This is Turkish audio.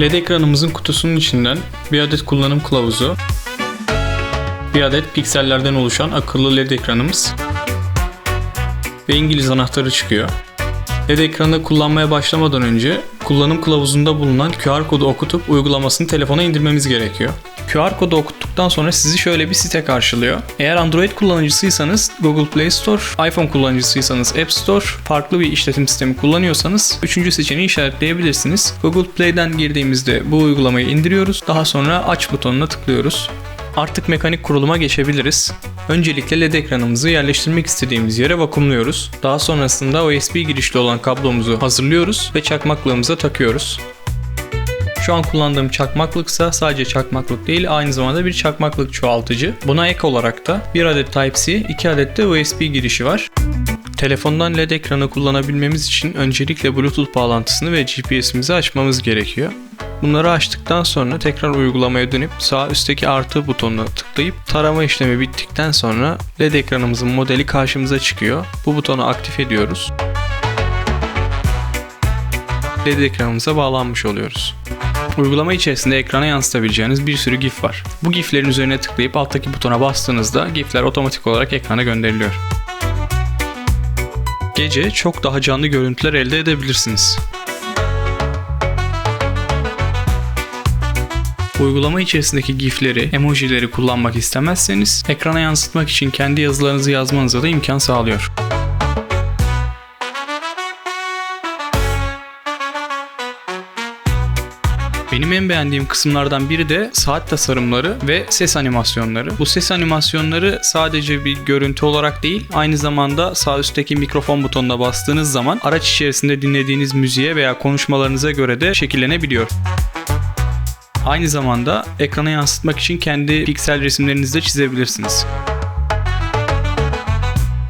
LED ekranımızın kutusunun içinden bir adet kullanım kılavuzu, bir adet piksellerden oluşan akıllı LED ekranımız ve İngiliz anahtarı çıkıyor. LED ekranı kullanmaya başlamadan önce kullanım kılavuzunda bulunan QR kodu okutup uygulamasını telefona indirmemiz gerekiyor. QR kodu okuttuktan sonra sizi şöyle bir site karşılıyor. Eğer Android kullanıcısıysanız Google Play Store, iPhone kullanıcısıysanız App Store, farklı bir işletim sistemi kullanıyorsanız üçüncü seçeneği işaretleyebilirsiniz. Google Play'den girdiğimizde bu uygulamayı indiriyoruz. Daha sonra aç butonuna tıklıyoruz. Artık mekanik kuruluma geçebiliriz. Öncelikle LED ekranımızı yerleştirmek istediğimiz yere vakumluyoruz. Daha sonrasında USB girişli olan kablomuzu hazırlıyoruz ve çakmaklığımıza takıyoruz. Şu an kullandığım çakmaklıksa sadece çakmaklık değil aynı zamanda bir çakmaklık çoğaltıcı. Buna ek olarak da bir adet Type-C, 2 adet de USB girişi var. Telefondan LED ekranı kullanabilmemiz için öncelikle Bluetooth bağlantısını ve GPS'imizi açmamız gerekiyor. Bunları açtıktan sonra tekrar uygulamaya dönüp sağ üstteki artı butonuna tıklayıp tarama işlemi bittikten sonra LED ekranımızın modeli karşımıza çıkıyor. Bu butonu aktif ediyoruz. LED ekranımıza bağlanmış oluyoruz. Uygulama içerisinde ekrana yansıtabileceğiniz bir sürü GIF var. Bu GIF'lerin üzerine tıklayıp alttaki butona bastığınızda GIF'ler otomatik olarak ekrana gönderiliyor. Gece çok daha canlı görüntüler elde edebilirsiniz. Uygulama içerisindeki GIF'leri, emojileri kullanmak istemezseniz ekrana yansıtmak için kendi yazılarınızı yazmanıza da imkan sağlıyor. Benim en beğendiğim kısımlardan biri de saat tasarımları ve ses animasyonları. Bu ses animasyonları sadece bir görüntü olarak değil, aynı zamanda sağ üstteki mikrofon butonuna bastığınız zaman araç içerisinde dinlediğiniz müziğe veya konuşmalarınıza göre de şekillenebiliyor. Aynı zamanda ekrana yansıtmak için kendi piksel resimlerinizi de çizebilirsiniz.